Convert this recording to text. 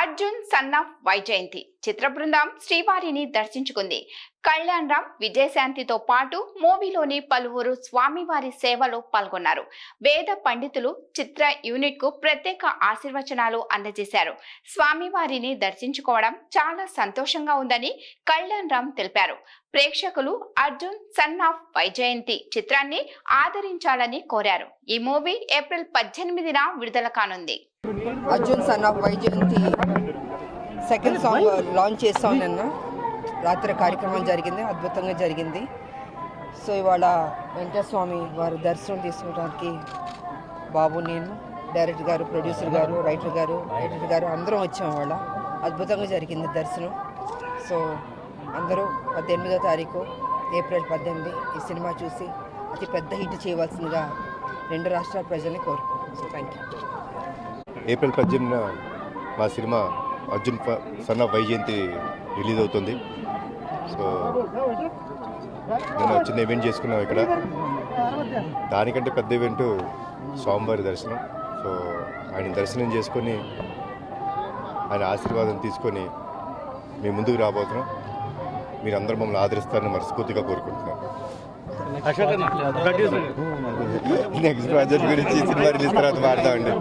Arjun son of Vyjayanthi. చిత్ర బృందం శ్రీవారిని దర్శించుకుంది. కళ్యాణ్ రామ్ విజయశాంతితో పాటు మూవీలోని పలువురు స్వామివారి సేవలో పాల్గొన్నారు. వేద పండితులు చిత్ర యూనిట్కు ప్రత్యేక ఆశీర్వచనాలు అందజేశారు. స్వామివారిని దర్శించుకోవడం చాలా సంతోషంగా ఉందని కళ్యాణ్ రామ్ తెలిపారు. ప్రేక్షకులు అర్జున్ సన్ ఆఫ్ వైజయంతి చిత్రాన్ని ఆదరించాలని కోరారు. ఈ మూవీ ఏప్రిల్ పద్దెనిమిదిన విడుదల కానుంది. Arjun son of Vyjayanthi second song launch చేస్తాం నిన్న. రాత్రి కార్యక్రమం జరిగింది అద్భుతంగా జరిగింది. సో ఇవాళ వెంకటస్వామి వారి దర్శనం తీసుకోవడానికి బాబు నేను డైరెక్టర్ గారు ప్రొడ్యూసర్ గారు రైటర్ గారు ఎడిటర్ గారు అందరం వచ్చాం ఇవాళ. అద్భుతంగా జరిగింది దర్శనం. సో అందరూ పద్దెనిమిదో తారీఖు ఏప్రిల్ పద్దెనిమిది ఈ సినిమా చూసి అతి పెద్ద హిట్ చేయవలసిందిగా రెండు రాష్ట్రాల ప్రజల్ని కోరుకుంటున్నాను సో థ్యాంక్ యూ ఏప్రిల్ పద్దెనిమిదిన మా సినిమా అర్జున్ ఫ- సన్ ఆఫ్ వైజయంతి రిలీజ్ అవుతుంది సో నేను చిన్న ఈవెంట్ చేసుకున్నాం ఇక్కడ దానికంటే పెద్ద ఈవెంట్ స్వామివారి దర్శనం సో ఆయన దర్శనం చేసుకొని ఆయన ఆశీర్వాదం తీసుకొని మీ ముందుకు రాబోతున్నాం మీరు అందరూ మమ్మల్ని ఆదరిస్తారని మనస్ఫూర్తిగా కోరుకుంటున్నాం నెక్స్ట్ ప్రాజెక్ట్ గురించి సినిమా రిలీజ్ తర్వాత మాట్లాడండి